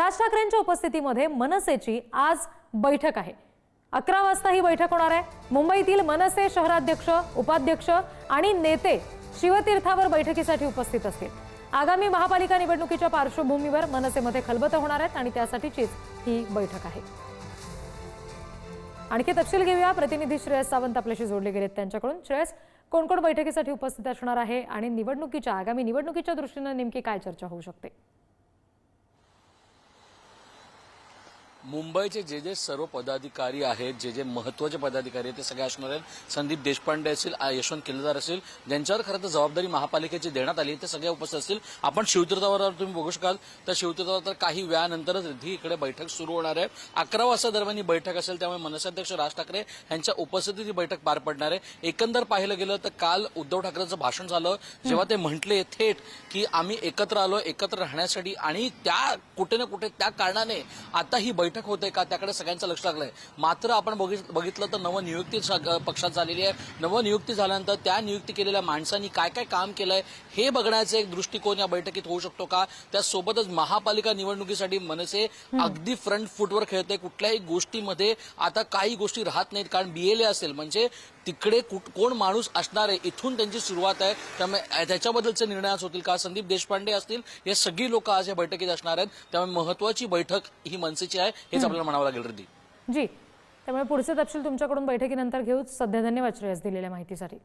राज ठाकरेंच्या उपस्थितीमध्ये मनसेची आज बैठक आहे. अकरा वाजता ही बैठक होणार आहे. मुंबईतील मनसे शहराध्यक्ष उपाध्यक्ष आणि नेते शिवतीर्थावर बैठकीसाठी उपस्थित असतील. आगामी महापालिका निवडणुकीच्या पार्श्वभूमीवर मनसेमध्ये खलबत होणार आहेत आणि त्यासाठीचीच ही बैठक आहे. आणखी तपशील घेऊया. प्रतिनिधी श्रेयस सावंत आपल्याशी जोडले गेलेत त्यांच्याकडून. श्रेयस कोण कोण बैठकीसाठी उपस्थित असणार आहे आणि निवडणुकीच्या आगामी निवडणुकीच्या दृष्टीनं नेमकी काय चर्चा होऊ शकते? मुंबईचे जे जे सर्व पदाधिकारी आहेत जे जे महत्त्वाचे पदाधिकारी आहेत ते सगळे असणार आहेत. संदीप देशपांडे असतील यशवंत किल्लेदार असतील ज्यांच्यावर खरं तर जबाबदारी महापालिकेची देण्यात आली ते सगळे उपस्थित असतील. आपण शिवतीर्थावर तुम्ही बघू शकाल. तर शिवतीर्थावर तर काही वेळानंतरच ही इकडे बैठक सुरू होणार आहे. अकरा वाजता दरम्यान ही बैठक असेल त्यामुळे मनसाध्यक्ष राज ठाकरे यांच्या उपस्थितीत ही बैठक पार पडणार आहे. एकंदर पाहिलं गेलं तर काल उद्धव ठाकरेंचं भाषण झालं. जेव्हा ते म्हटले थेट की आम्ही एकत्र आलो एकत्र राहण्यासाठी आणि त्या कुठे ना कुठे त्या कारणाने आता ही बैठक होते का? त्याकडे सगळ्यांचं लक्ष लागलंय. मात्र आपण बघित- बघितलं तर नवनियुक्ती पक्षात झालेली आहे. नवनियुक्ती झाल्यानंतर त्या नियुक्ती केलेल्या माणसांनी काय काय काम केलंय हे बघण्याचा एक दृष्टिकोन या बैठकीत होऊ शकतो का? त्यासोबतच महापालिका निवडणुकीसाठी मनसे अगदी फ्रंट फुटवर खेळते कुठल्याही गोष्टीमध्ये आता काही गोष्टी राहत नाहीत. कारण बीएलए असेल. म्हणजे तिकडे कोण माणूस असणार आहे? इथून त्यांची सुरुवात आहे. त्यामुळे त्याच्याबद्दलचे निर्णय आज होतील का? संदीप देशपांडे असतील. हे सगळी लोक आज या बैठकीत असणार आहेत. त्यामुळे महत्वाची बैठक ही मनसेची आहे. हेच आपल्याला म्हणावं लागेल रद्दी जी. त्यामुळे पुढचे तपशील तुमच्याकडून बैठकीनंतर घेऊ सध्या धन्यवाद श्रेयस दिलेल्या माहितीसाठी.